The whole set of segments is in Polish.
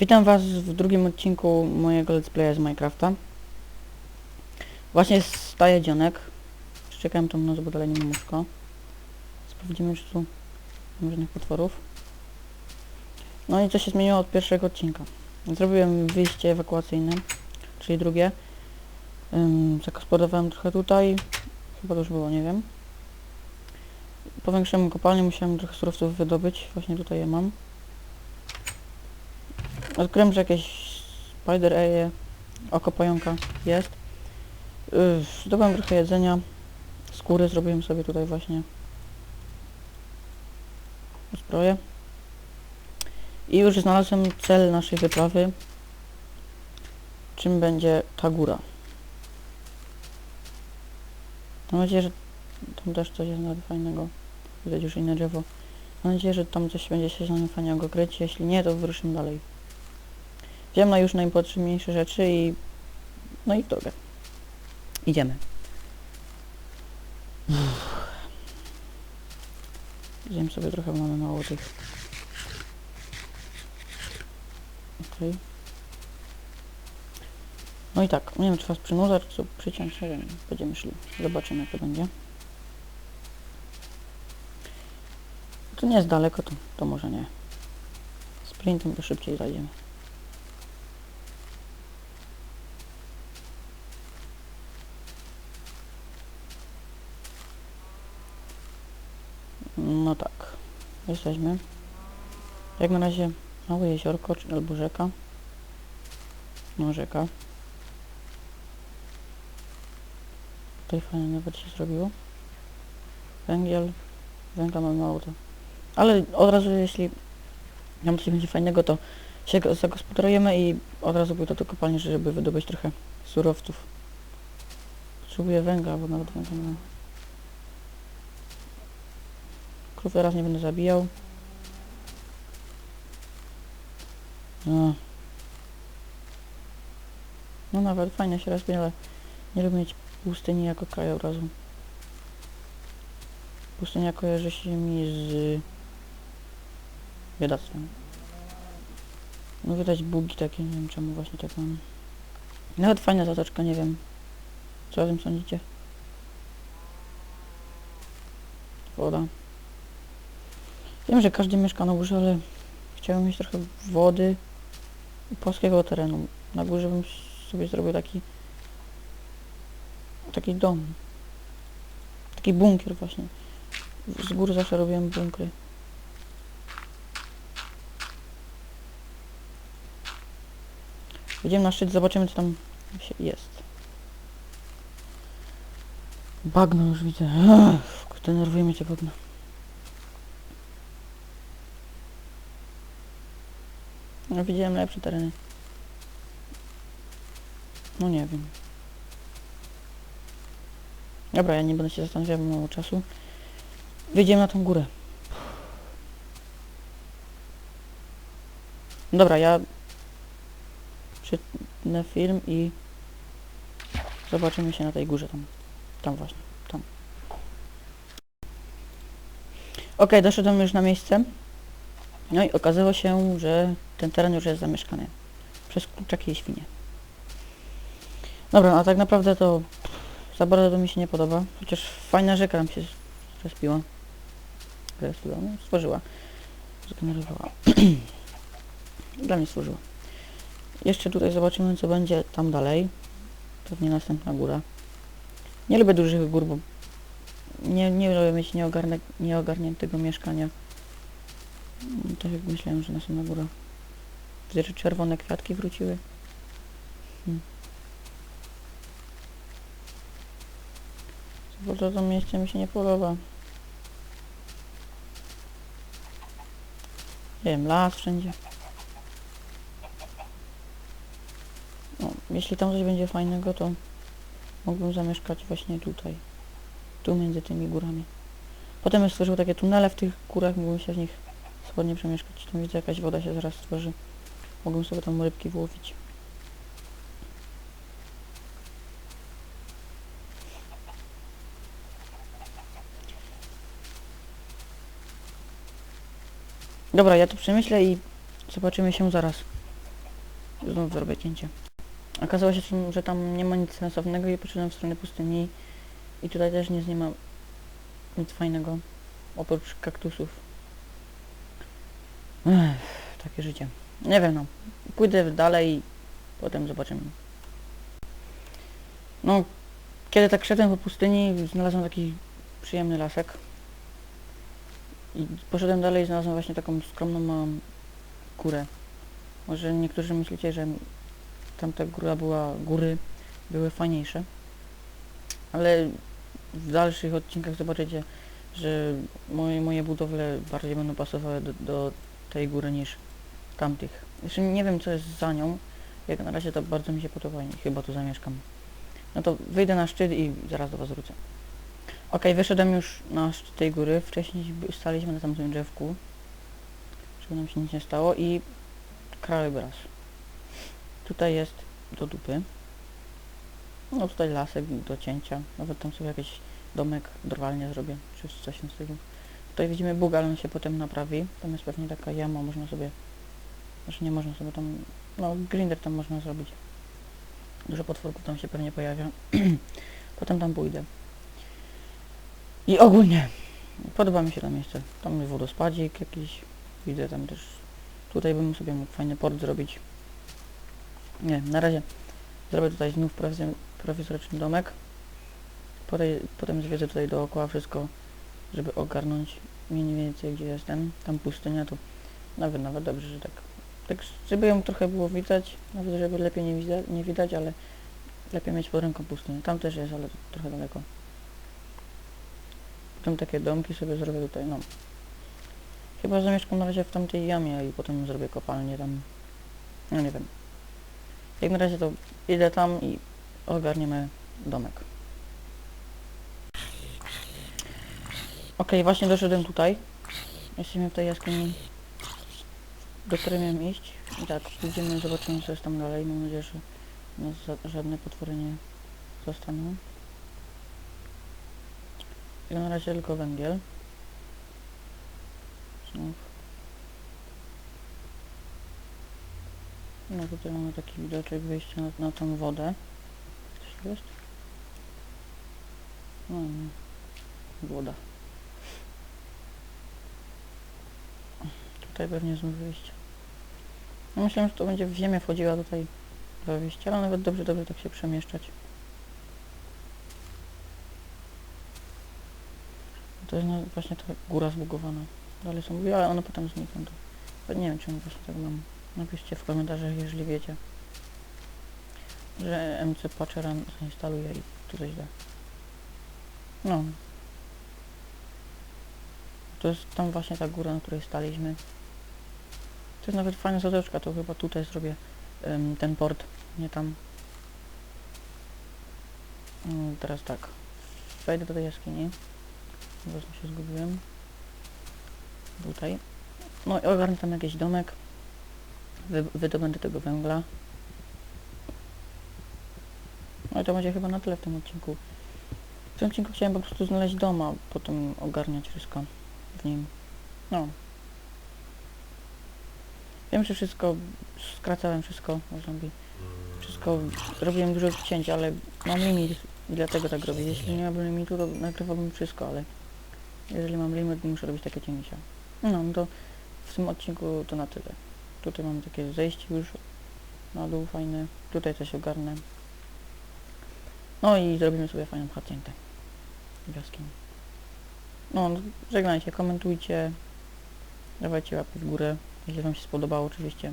Witam Was w drugim odcinku mojego let's playa z Minecrafta. Właśnie staje dzionek. Czekałem tam na zbudolenie łóżko. Sprawdzimy, czy tu nie ma żadnych potworów. No i co się zmieniło od pierwszego odcinka. Zrobiłem wyjście ewakuacyjne, czyli drugie. Zagospodarowałem trochę tutaj. Chyba to już było, nie wiem. Powiększyłem kopalnię, musiałem trochę surowców wydobyć. Właśnie tutaj je mam. Odkryłem, że jakieś spider eje, oko pająka jest. Yy, Zdobyłem trochę jedzenia. Skóry zrobiłem sobie tutaj właśnie. Zbroję. I już znalazłem cel naszej wyprawy. Czym będzie ta góra. Mam nadzieję, że tam też coś jest nawet fajnego. Widać już inne drzewo. Mam nadzieję, że tam coś będzie się z nami fajnego kryć. Jeśli nie, to wyruszymy dalej. Wziąłem na już najpotrzebniejsze rzeczy i... No i w drogę. Idziemy. Uff. Idziemy sobie trochę, mamy mało tych... Okej. No i tak, nie wiem czy was przynudzać, czy przyciąć, nie wiem, będziemy szli. Zobaczymy jak to będzie. To nie jest daleko, to, to może nie. Sprintem to szybciej zajdziemy. No tak, jesteśmy. Jak na razie małe jeziorko albo rzeka. No rzeka. Tutaj fajnie nawet się zrobiło. Węgiel. Węgla mamy mało to. Ale od razu jeśli nam coś będzie fajnego, to się go- zagospodarujemy i od razu pójdę do kopalni, żeby wydobyć trochę surowców. Potrzebuję węgla, bo nawet węgla nie mam. Krów teraz nie będę zabijał. No. No nawet fajnie się rozbije, ale nie lubię mieć pustyni jako kraju od razu. Pustynia kojarzy się mi z biedactwem. No widać bugi takie, nie wiem czemu właśnie tak mam. Nawet fajna zatoczka, nie wiem. Co o tym sądzicie? Woda. Wiem, że każdy mieszka na górze, ale chciałem mieć trochę wody i płaskiego terenu. Na górze bym sobie zrobił taki taki dom. Taki bunkier właśnie. Z góry zawsze robiłem bunkry. Idziemy na szczyt, zobaczymy co tam jest. Bagno już widzę. Ech, denerwuje mnie te bagno. No, widziałem lepsze tereny. No nie wiem. Dobra, ja nie będę się zastanawiał, mało czasu. Wyjdziemy na tą górę. Dobra, ja przytnę film i zobaczymy się na tej górze tam. Tam właśnie, tam. Okej, doszedłem już na miejsce. No i okazało się, że ten teren już jest zamieszkany przez kurczaki i świnie. Dobra, a tak naprawdę to za bardzo to mi się nie podoba, chociaż fajna rzeka nam się rozpiła. Rozpiła, no, stworzyła. Zgenerowała. Dla mnie stworzyła. Jeszcze tutaj zobaczymy, co będzie tam dalej. Pewnie następna góra. Nie lubię dużych gór, bo nie, nie lubię mieć nieogarniętego mieszkania. Tak jak myślałem, że następna góra. Widzę, że czerwone kwiatki wróciły. Hmm. Bo to, to miejsce mi się nie podoba. Nie wiem, las wszędzie. No, jeśli tam coś będzie fajnego, to mógłbym zamieszkać właśnie tutaj. Tu między tymi górami. Potem stworzył takie tunele w tych górach, mógłbym się w nich swobodnie przemieszkać. Tam widzę, jakaś woda się zaraz stworzy. Mogłem sobie tam rybki wyłowić. Dobra, ja to przemyślę i zobaczymy się zaraz. Znów zrobię cięcie. Okazało się, że tam nie ma nic sensownego i poszedłem w stronę pustyni. I tutaj też nic nie ma nic fajnego. Oprócz kaktusów. Ech, takie życie. Nie wiem no. Pójdę dalej i potem zobaczymy. No, kiedy tak szedłem po pustyni, znalazłem taki przyjemny lasek. I poszedłem dalej i znalazłem właśnie taką skromną małą górę. Może niektórzy myślicie, że tamta góra była, góry były fajniejsze. Ale w dalszych odcinkach zobaczycie, że moje, moje budowle bardziej będą pasowały do, do tej góry niż tamtych. Jeszcze nie wiem co jest za nią. Jak na razie to bardzo mi się podoba i chyba tu zamieszkam. No to wyjdę na szczyt i zaraz do was wrócę. Okej, wyszedłem już na szczyt tej góry. Wcześniej staliśmy na tamtym drzewku. Żeby nam się nic nie stało i krajobraz. Tutaj jest do dupy. No tutaj lasek do cięcia. Nawet tam sobie jakiś domek drwalnie zrobię, czy coś tym stylu. Tutaj widzimy bóg, ale on się potem naprawi. Tam jest pewnie taka jama, można sobie... Znaczy nie można sobie tam... No grinder tam można zrobić. Dużo potworków tam się pewnie pojawia. potem tam pójdę. I ogólnie podoba mi się to miejsce. Tam jest wodospadzik jakiś. Widzę tam też... Tutaj bym sobie mógł fajny port zrobić. Nie, na razie zrobię tutaj znów prowizor- prowizoryczny domek. Potem, potem zwiedzę tutaj dookoła wszystko, żeby ogarnąć mniej więcej gdzie jestem. Tam pustynia to nawet nawet dobrze, że tak. Tak żeby ją trochę było widać, nawet żeby lepiej nie, widać, nie widać, ale lepiej mieć pod ręką pustynię. Tam też jest, ale trochę daleko. Potem takie domki sobie zrobię tutaj, no. Chyba zamieszkam na razie w tamtej jamie i potem zrobię kopalnię tam. No nie wiem. Jak na razie to idę tam i ogarniemy domek. Okej, właśnie doszedłem tutaj. Jesteśmy w tej jaskini, do której miałem iść. I tak, pójdziemy, zobaczymy co jest tam dalej. Mam nadzieję, że nas żadne potwory nie zostaną. I na razie tylko węgiel. Znów. No tutaj mamy taki widoczek wyjścia na, na tą wodę. Coś jest? No nie. Woda. Tutaj pewnie znów wyjście. No myślałem, że to będzie w ziemię wchodziła tutaj do wyjścia, ale nawet dobrze, dobrze tak się przemieszczać. To jest no, właśnie ta góra zbugowana. Dalej są ale one potem znikną. To, nie wiem, czemu właśnie tak mam. Napiszcie w komentarzach, jeżeli wiecie, że MC Patchera zainstaluje i tu coś da. No. To jest tam właśnie ta góra, na której staliśmy. To jest nawet fajna zatoczka, to chyba tutaj zrobię ten port, nie tam. Teraz tak. Wejdę do tej jaskini. Właśnie się zgubiłem. Tutaj. No i ogarnę tam jakiś domek. Wy, wydobędę tego węgla. No i to będzie chyba na tyle w tym odcinku. W tym odcinku chciałem po prostu znaleźć dom, a potem ogarniać wszystko w nim. No. Wiem, że wszystko, skracałem wszystko o zombie. Wszystko, robiłem dużo cięć, ale mam limit i dlatego tak robię. Jeśli nie mam limitu, to nagrywałbym wszystko, ale jeżeli mam limit, to muszę robić takie cięcia. No, to w tym odcinku to na tyle. Tutaj mamy takie zejście już na dół fajne. Tutaj coś ogarnę. No i zrobimy sobie fajną haciętę. w jaskini. No, żegnajcie, komentujcie. Dawajcie łapki w górę, jeśli wam się spodobało oczywiście.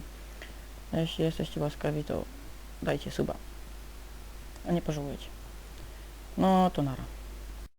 Jeśli jesteście łaskawi, to dajcie suba. A nie pożałujecie. No to nara.